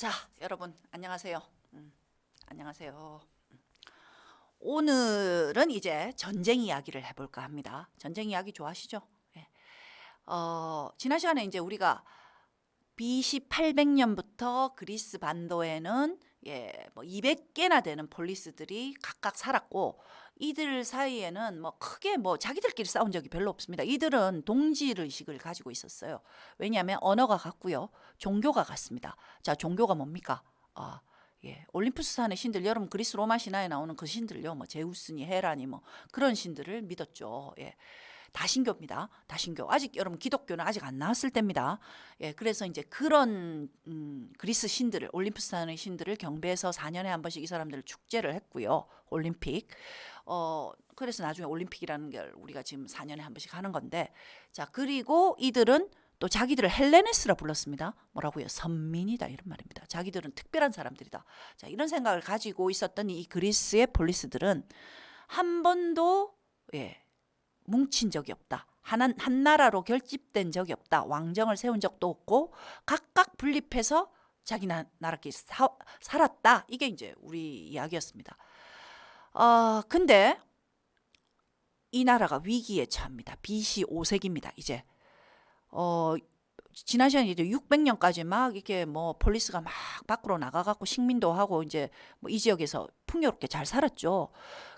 자, 여러분 안녕하세요. 음, 안녕하세요. 오늘은 이제 전쟁 이야기를 해볼까 합니다. 전쟁 이야기 좋아하시죠? 예. 어, 지난 시간에 이제 우리가 BC 800년부터 그리스 반도에는 예, 뭐 200개나 되는 폴리스들이 각각 살았고 이들 사이에는 뭐 크게 뭐 자기들끼리 싸운 적이 별로 없습니다. 이들은 동질 의식을 가지고 있었어요. 왜냐하면 언어가 같고요, 종교가 같습니다. 자, 종교가 뭡니까? 아, 예, 올림푸스 산의 신들 여러분 그리스 로마 신화에 나오는 그 신들요, 뭐 제우스니 헤라니 뭐 그런 신들을 믿었죠. 예. 다신교입니다. 다신교. 아직 여러분 기독교는 아직 안 나왔을 때입니다. 예, 그래서 이제 그런 음, 그리스 신들을 올림푸스 산의 신들을 경배해서 4년에 한 번씩 이 사람들을 축제를 했고요. 올림픽. 어, 그래서 나중에 올림픽이라는 걸 우리가 지금 4년에 한 번씩 하는 건데 자, 그리고 이들은 또 자기들을 헬레네스라 불렀습니다. 뭐라고요? 선민이다 이런 말입니다. 자기들은 특별한 사람들이다. 자, 이런 생각을 가지고 있었던 이 그리스의 폴리스들은 한 번도 예, 뭉친 적이 없다. 한, 한 나라로 결집된 적이 없다. 왕정을 세운 적도 없고 각각 분립해서 자기 나, 나라끼리 사, 살았다. 이게 이제 우리 이야기였습니다. 어, 근데 이 나라가 위기에 처합니다. BC 5세기입니다. 이제 어 지난 시간에 이제 600년까지 막 이렇게 뭐 폴리스가 막 밖으로 나가갖고 식민도 하고 이제 뭐 이 지역에서 풍요롭게 잘 살았죠.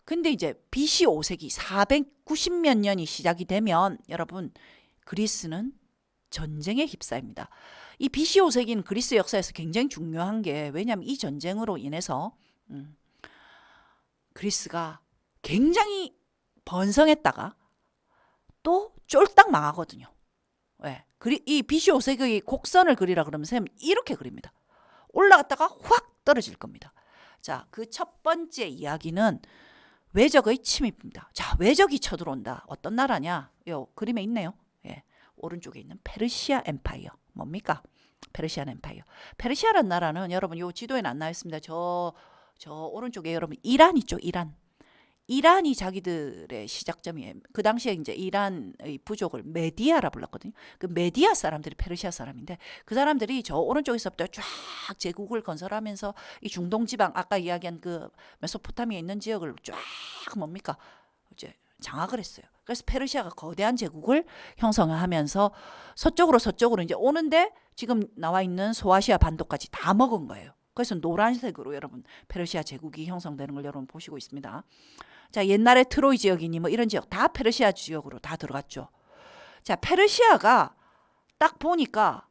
근데 이제 BC 5세기 490몇 년이 시작이 되면 여러분 그리스는 전쟁에 휩싸입니다. 이 BC 5세기는 그리스 역사에서 굉장히 중요한 게 왜냐하면 이 전쟁으로 인해서 음, 그리스가 굉장히 번성했다가 또 쫄딱 망하거든요. 왜? 그리, 이 BC 5세기 곡선을 그리라 그러면 쌤 이렇게 그립니다. 올라갔다가 확 떨어질 겁니다. 자, 그 첫 번째 이야기는 외적의 침입입니다. 자, 외적이 쳐들어온다. 어떤 나라냐? 요 그림에 있네요. 예. 오른쪽에 있는 페르시아 엠파이어. 뭡니까? 페르시안 엠파이어. 페르시아라는 나라는 여러분 요 지도에는 안 나와 있습니다. 저, 저 오른쪽에 여러분 이란 있죠? 이란. 이란이 자기들의 시작점이에요. 그 당시에 이제 이란의 부족을 메디아라 불렀거든요. 그 메디아 사람들이 페르시아 사람인데 그 사람들이 저 오른쪽에서부터 쫙 제국을 건설하면서 이 중동 지방 아까 이야기한 그 메소포타미아에 있는 지역을 쫙 뭡니까 이제 장악을 했어요. 그래서 페르시아가 거대한 제국을 형성하면서 서쪽으로 서쪽으로 이제 오는데 지금 나와 있는 소아시아 반도까지 다 먹은 거예요. 그래서 노란색으로 여러분 페르시아 제국이 형성되는 걸 여러분 보시고 있습니다. 자, 옛날에 트로이 지역이니 뭐 이런 지역 다 페르시아 지역으로 다 들어갔죠. 자, 페르시아가 딱 보니까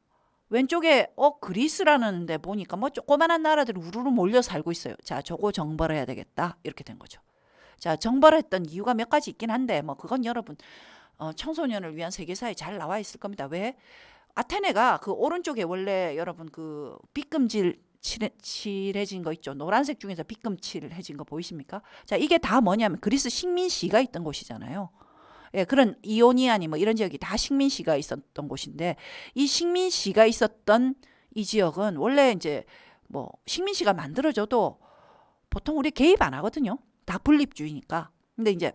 왼쪽에 어 그리스라는 데 보니까 뭐 조그만한 나라들이 우르르 몰려 살고 있어요. 자, 저거 정벌해야 되겠다. 이렇게 된 거죠. 자, 정벌했던 이유가 몇 가지 있긴 한데 뭐 그건 여러분 어, 청소년을 위한 세계사에 잘 나와 있을 겁니다. 왜? 아테네가 그 오른쪽에 원래 여러분 그 빗금질 칠해, 칠해진 거 있죠. 노란색 중에서 빗금 칠해진 거 보이십니까? 자, 이게 다 뭐냐면 그리스 식민시가 있던 곳이잖아요. 예, 그런 이오니아니 뭐 이런 지역이 다 식민시가 있었던 곳인데 이 식민시가 있었던 이 지역은 원래 이제 뭐 식민시가 만들어져도 보통 우리 개입 안 하거든요. 다 분립주의니까. 근데 이제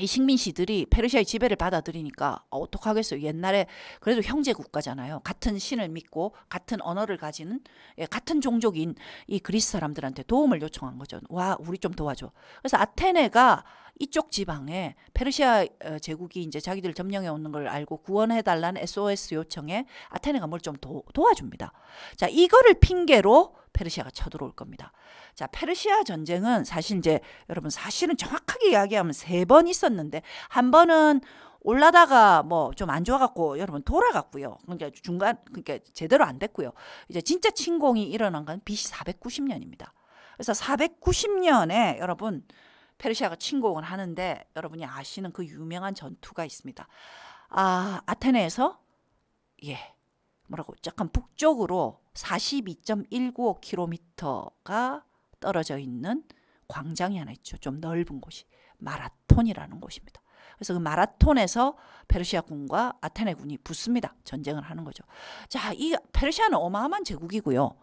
이 식민시들이 페르시아의 지배를 받아들이니까 어, 어떡하겠어요. 옛날에 그래도 형제 국가잖아요. 같은 신을 믿고 같은 언어를 가지는 예, 같은 종족인 이 그리스 사람들한테 도움을 요청한 거죠. 와, 우리 좀 도와줘. 그래서 아테네가 이쪽 지방에 페르시아 어, 제국이 이제 자기들 점령해 오는 걸 알고 구원해 달라는 SOS 요청에 아테네가 뭘 좀 도와줍니다. 자, 이거를 핑계로 페르시아가 쳐들어올 겁니다. 자, 페르시아 전쟁은 사실 이제 여러분 사실은 정확하게 이야기하면 세 번 있었는데 한 번은 올라다가 뭐 좀 안 좋아갖고 여러분 돌아갔고요. 그러니까 중간 그러니까 제대로 안 됐고요. 이제 진짜 침공이 일어난 건 BC 490년입니다. 그래서 490년에 여러분 페르시아가 침공을 하는데 여러분이 아시는 그 유명한 전투가 있습니다. 아 아테네에서 예 뭐라고 약간 북쪽으로 42.195km가 떨어져 있는 광장이 하나 있죠. 좀 넓은 곳이 마라톤이라는 곳입니다. 그래서 그 마라톤에서 페르시아 군과 아테네 군이 붙습니다. 전쟁을 하는 거죠. 자, 이 페르시아는 어마어마한 제국이고요.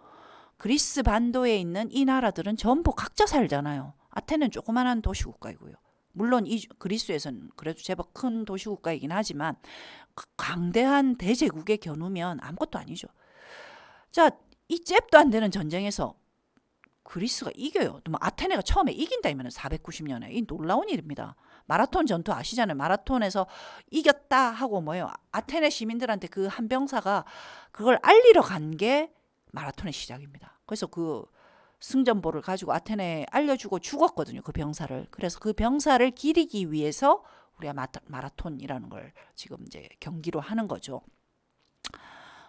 그리스 반도에 있는 이 나라들은 전부 각자 살잖아요. 아테네는 조그만한 도시 국가이고요. 물론 이 그리스에서는 그래도 제법 큰 도시 국가이긴 하지만 강대한 대제국에 겨누면 아무것도 아니죠. 자, 이 잽도 안 되는 전쟁에서 그리스가 이겨요. 또뭐 아테네가 처음에 이긴다면 490년에 이 놀라운 일입니다. 마라톤 전투 아시잖아요. 마라톤에서 이겼다 하고 뭐요? 아테네 시민들한테 그 한 병사가 그걸 알리러 간 게 마라톤의 시작입니다. 그래서 그 승전보를 가지고 아테네에 알려주고 죽었거든요. 그 병사를. 그래서 그 병사를 기리기 위해서 우리가 마라톤이라는 걸 지금 이제 경기로 하는 거죠.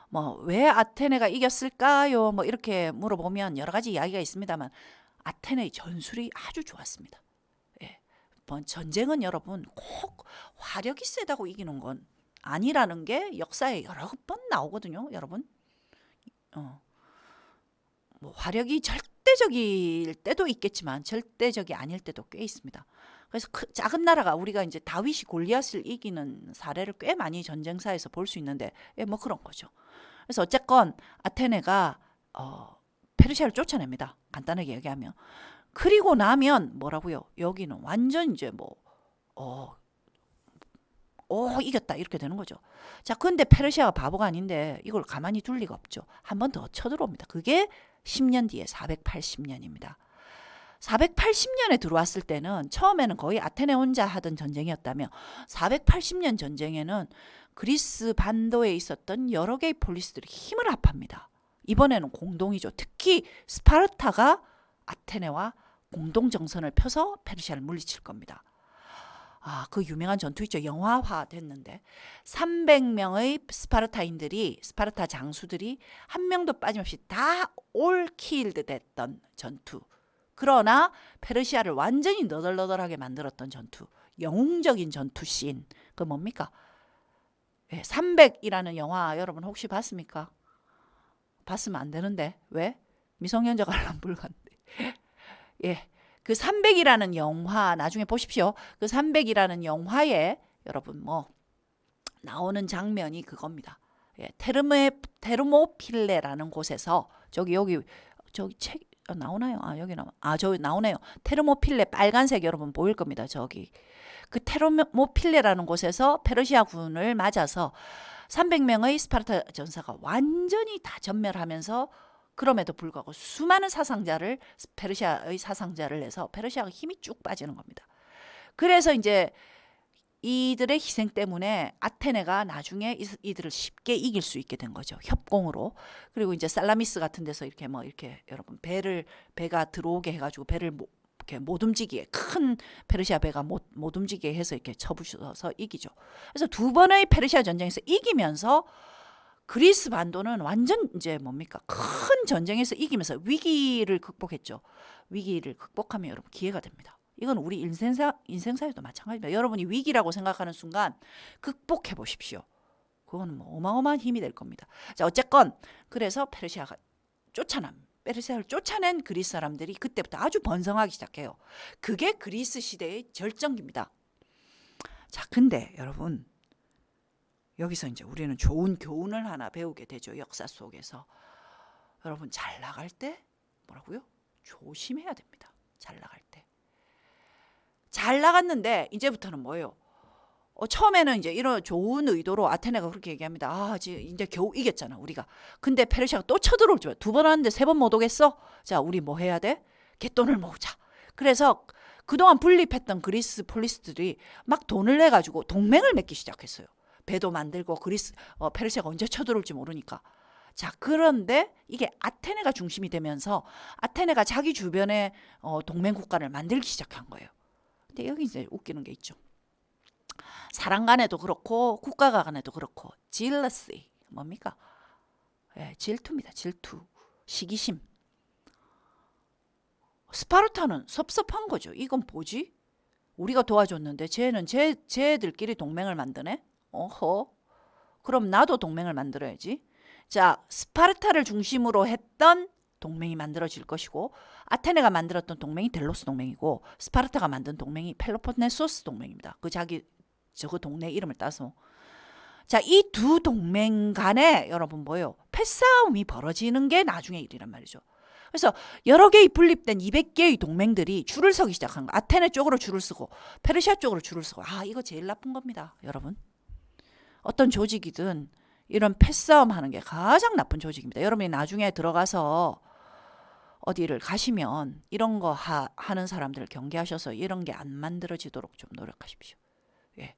뭐 왜 아테네가 이겼을까요? 뭐 이렇게 물어보면 여러 가지 이야기가 있습니다만 아테네의 전술이 아주 좋았습니다. 예. 뭐 전쟁은 여러분 꼭 화력이 세다고 이기는 건 아니라는 게 역사에 여러 번 나오거든요, 여러분. 어. 뭐 화력이 절대적일 때도 있겠지만 절대적이 아닐 때도 꽤 있습니다. 그래서 그 작은 나라가 우리가 이제 다윗이 골리앗을 이기는 사례를 꽤 많이 전쟁사에서 볼 수 있는데 예, 뭐 그런 거죠. 그래서 어쨌건 아테네가 어, 페르시아를 쫓아냅니다. 간단하게 얘기하면 그리고 나면 뭐라고요? 여기는 완전 이제 뭐 어, 오 이겼다 이렇게 되는 거죠. 자, 근데 페르시아가 바보가 아닌데 이걸 가만히 둘 리가 없죠. 한 번 더 쳐들어옵니다. 그게 10년 뒤에 480년입니다. 480년에 들어왔을 때는 처음에는 거의 아테네 혼자 하던 전쟁이었다며 480년 전쟁에는 그리스 반도에 있었던 여러 개의 폴리스들이 힘을 합합니다. 이번에는 공동이죠. 특히 스파르타가 아테네와 공동 정선을 펴서 페르시아를 물리칠 겁니다. 아, 그 유명한 전투 있죠. 영화화 됐는데 300명의 스파르타인들이 스파르타 장수들이 한 명도 빠짐없이 다 올킬드 됐던 전투. 그러나 페르시아를 완전히 너덜너덜하게 만들었던 전투. 영웅적인 전투 씬. 그 뭡니까? 예, 300이라는 영화 여러분 혹시 봤습니까? 봤으면 안 되는데 왜? 미성년자 관람 불가인데. 예. 그 300이라는 영화 나중에 보십시오. 그 300이라는 영화에 여러분 뭐 나오는 장면이 그겁니다. 예, 테르메 테르모필레라는 곳에서 저기 여기 저기 책 어, 나오나요? 아 여기 나와. 아 저기 나오네요. 테르모필레 빨간색 여러분 보일 겁니다. 저기 그 테르모필레라는 곳에서 페르시아 군을 맞아서 300명의 스파르타 전사가 완전히 다 전멸하면서 그럼에도 불구하고 수많은 사상자를 페르시아의 사상자를 내서 페르시아가 힘이 쭉 빠지는 겁니다. 그래서 이제 이들의 희생 때문에 아테네가 나중에 이들을 쉽게 이길 수 있게 된 거죠. 협공으로. 그리고 이제 살라미스 같은 데서 이렇게 뭐 이렇게 여러분 배를 배가 들어오게 해 가지고 배를 못, 이렇게 못 움직이게 큰 페르시아 배가 못, 못 움직이게 해서 이렇게 쳐부셔서 이기죠. 그래서 두 번의 페르시아 전쟁에서 이기면서 그리스 반도는 완전 이제 뭡니까 큰 전쟁에서 이기면서 위기를 극복했죠. 위기를 극복하면 여러분 기회가 됩니다. 이건 우리 인생사 인생사에도 마찬가지입니다. 여러분이 위기라고 생각하는 순간 극복해 보십시오. 그거는 뭐 어마어마한 힘이 될 겁니다. 자 어쨌건 그래서 페르시아가 쫓아남 페르시아를 쫓아낸 그리스 사람들이 그때부터 아주 번성하기 시작해요. 그게 그리스 시대의 절정기입니다. 자 근데 여러분 여기서 이제 우리는 좋은 교훈을 하나 배우게 되죠. 역사 속에서. 여러분 잘 나갈 때 뭐라고요? 조심해야 됩니다. 잘 나갈 때. 잘 나갔는데 이제부터는 뭐예요? 어, 처음에는 이제 이런 좋은 의도로 아테네가 그렇게 얘기합니다. 아, 이제 겨우 이겼잖아, 우리가. 근데 페르시아가 또 쳐들어올 줄. 두번 하는데 세 번 못 오겠어? 자, 우리 뭐 해야 돼? 갯돈을 모으자. 그래서 그동안 분립했던 그리스 폴리스들이 막 돈을 내 가지고 동맹을 맺기 시작했어요. 배도 만들고 그리스 어, 페르시아가 언제 쳐들어올지 모르니까. 자 그런데 이게 아테네가 중심이 되면서 아테네가 자기 주변에 어, 동맹 국가를 만들기 시작한 거예요. 근데 여기 이제 웃기는 게 있죠. 사람 간에도 그렇고 국가 간에도 그렇고 jealousy 뭡니까? 예, 질투입니다. 질투, 시기심. 스파르타는 섭섭한 거죠. 이건 뭐지? 우리가 도와줬는데 쟤는 쟤 쟤들끼리 동맹을 만드네. 어허. 그럼 나도 동맹을 만들어야지. 자, 스파르타를 중심으로 했던 동맹이 만들어질 것이고 아테네가 만들었던 동맹이 델로스 동맹이고 스파르타가 만든 동맹이 펠로폰네소스 동맹입니다. 그 자기 저그 동네 이름을 따서 자, 이 두 동맹 간에 여러분 뭐요? 패싸움이 벌어지는 게 나중의 일이란 말이죠. 그래서 여러 개의 분립된 200개의 동맹들이 줄을 서기 시작한 거. 아테네 쪽으로 줄을 서고 페르시아 쪽으로 줄을 서고. 아, 이거 제일 나쁜 겁니다, 여러분. 어떤 조직이든 이런 패싸움 하는 게 가장 나쁜 조직입니다. 여러분이 나중에 들어가서 어디를 가시면 이런 거 하, 하는 사람들을 경계하셔서 이런 게 안 만들어지도록 좀 노력하십시오. 예.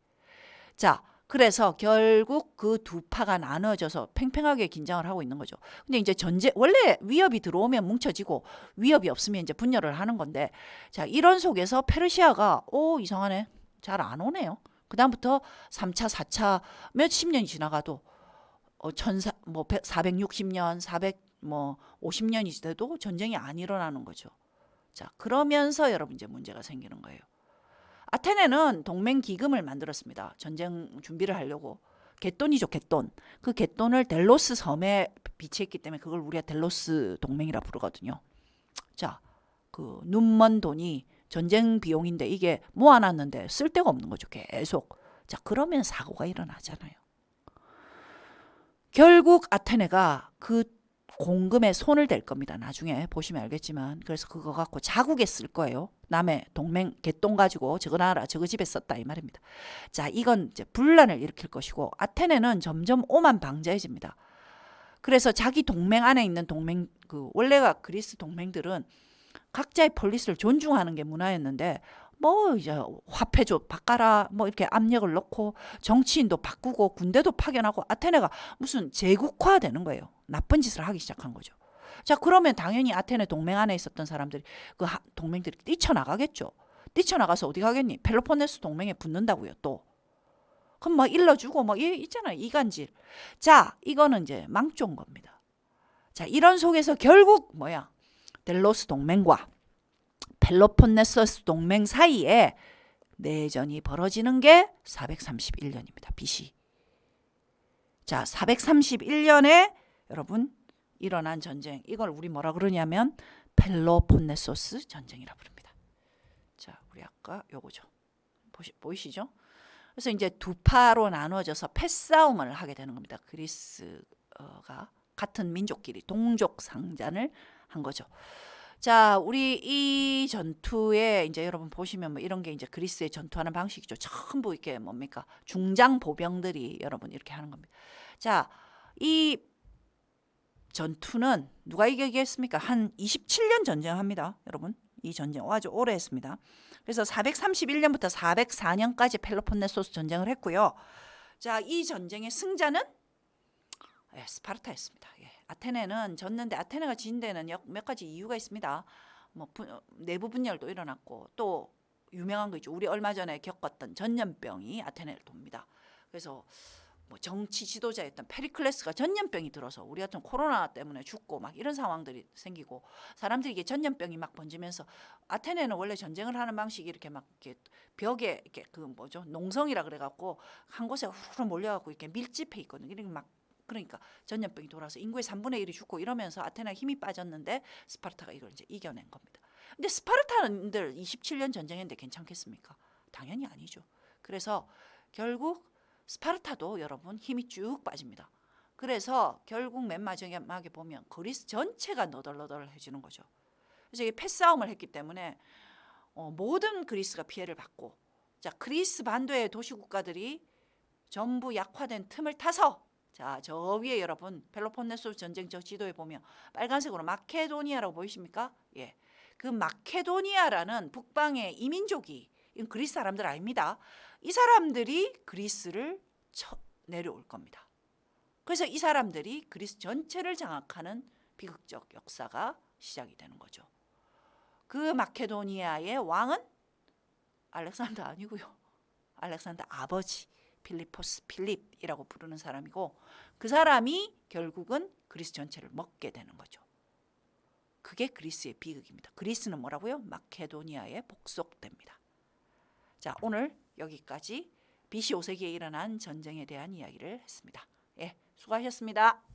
자, 그래서 결국 그 두 파가 나눠져서 팽팽하게 긴장을 하고 있는 거죠. 근데 이제 전제 원래 위협이 들어오면 뭉쳐지고 위협이 없으면 이제 분열을 하는 건데 자, 이런 속에서 페르시아가 오 이상하네. 잘 안 오네요. 그다음부터 3차, 4차 몇십 년이 지나가도 어, 천사 뭐 460년, 400뭐 50년이 돼도 전쟁이 안 일어나는 거죠. 자, 그러면서 여러분 이제 문제가 생기는 거예요. 아테네는 동맹 기금을 만들었습니다. 전쟁 준비를 하려고. 갯돈이죠, 갯돈. 그 갯돈을 델로스 섬에 비치했기 때문에 그걸 우리가 델로스 동맹이라 부르거든요. 자, 그 눈먼 돈이 전쟁 비용인데 이게 모아놨는데 쓸 데가 없는 거죠, 계속. 자, 그러면 사고가 일어나잖아요. 결국 아테네가 그 공금에 손을 댈 겁니다. 나중에 보시면 알겠지만 그래서 그거 갖고 자국에 쓸 거예요. 남의 동맹 개똥 가지고 저거 나라 저거 집에 썼다 이 말입니다. 자 이건 이제 분란을 일으킬 것이고 아테네는 점점 오만 방자해집니다. 그래서 자기 동맹 안에 있는 동맹 그 원래가 그리스 동맹들은 각자의 폴리스를 존중하는 게 문화였는데 뭐 이제 화폐 좀 바꿔라 뭐 이렇게 압력을 넣고 정치인도 바꾸고 군대도 파견하고 아테네가 무슨 제국화 되는 거예요. 나쁜 짓을 하기 시작한 거죠. 자 그러면 당연히 아테네 동맹 안에 있었던 사람들이 그 하- 동맹들이 뛰쳐나가겠죠. 뛰쳐나가서 어디 가겠니? 펠로폰네스 동맹에 붙는다고요. 또 그럼 막 일러주고 막 이- 있잖아요. 이간질. 자 이거는 이제 망조인 겁니다. 자 이런 속에서 결국 뭐야? 델로스 동맹과 펠로폰네소스 동맹 사이에 내전이 벌어지는 게 431년입니다. BC. 자, 431년에 여러분 일어난 전쟁. 이걸 우리 뭐라 그러냐면 펠로폰네소스 전쟁이라 부릅니다. 자, 우리 아까 요거죠. 보시, 보이시죠? 그래서 이제 두 파로 나누어져서 패싸움을 하게 되는 겁니다. 그리스가 같은 민족끼리 동족 상잔을 한 거죠. 자, 우리 이 전투에 이제 여러분 보시면 뭐 이런 게 이제 그리스의 전투하는 방식이죠. 전부 이렇게 뭡니까? 중장 보병들이 여러분 이렇게 하는 겁니다. 자, 이 전투는 누가 이기겠습니까? 한 27년 전쟁합니다. 여러분. 이 전쟁 아주 오래 했습니다. 그래서 431년부터 404년까지 펠로폰네소스 전쟁을 했고요. 자, 이 전쟁의 승자는 예, 스파르타였습니다. 예. 아테네는 졌는데 아테네가 진 데는 역- 몇 가지 이유가 있습니다. 뭐 분- 어, 내부 분열도 일어났고 또 유명한 거 있죠. 우리 얼마 전에 겪었던 전염병이 아테네를 돕니다. 그래서 뭐 정치 지도자였던 페리클레스가 전염병이 들어서 우리 같은 코로나 때문에 죽고 막 이런 상황들이 생기고 사람들이 이게 전염병이 막 번지면서 아테네는 원래 전쟁을 하는 방식이 이렇게 막 이렇게 벽에 이렇게 그 뭐죠 농성이라 그래갖고 한 곳에 후루 몰려갖고 이렇게 밀집해 있거든요. 이렇게 막 그러니까 전염병이 돌아서 인구의 3분의 1이 죽고 이러면서 아테나 힘이 빠졌는데 스파르타가 이걸 이제 이겨낸 겁니다. 근데 스파르타는들 27년 전쟁했는데 괜찮겠습니까? 당연히 아니죠. 그래서 결국 스파르타도 여러분 힘이 쭉 빠집니다. 그래서 결국 맨 마지막에 보면 그리스 전체가 너덜너덜해지는 거죠. 그래서 이게 패싸움을 했기 때문에 어, 모든 그리스가 피해를 받고 자 그리스 반도의 도시 국가들이 전부 약화된 틈을 타서 자 저 위에 여러분 펠로폰네소스 전쟁 저 지도에 보면 빨간색으로 마케도니아라고 보이십니까? 예, 그 마케도니아라는 북방의 이민족이 그리스 사람들 아닙니다. 이 사람들이 그리스를 쳐 내려올 겁니다. 그래서 이 사람들이 그리스 전체를 장악하는 비극적 역사가 시작이 되는 거죠. 그 마케도니아의 왕은 알렉산더 아니고요. 알렉산더 아버지 필리포스 필립이라고 부르는 사람이고 그 사람이 결국은 그리스 전체를 먹게 되는 거죠. 그게 그리스의 비극입니다. 그리스는 뭐라고요? 마케도니아에 복속됩니다. 자, 오늘 여기까지 BC 5세기에 일어난 전쟁에 대한 이야기를 했습니다. 예, 수고하셨습니다.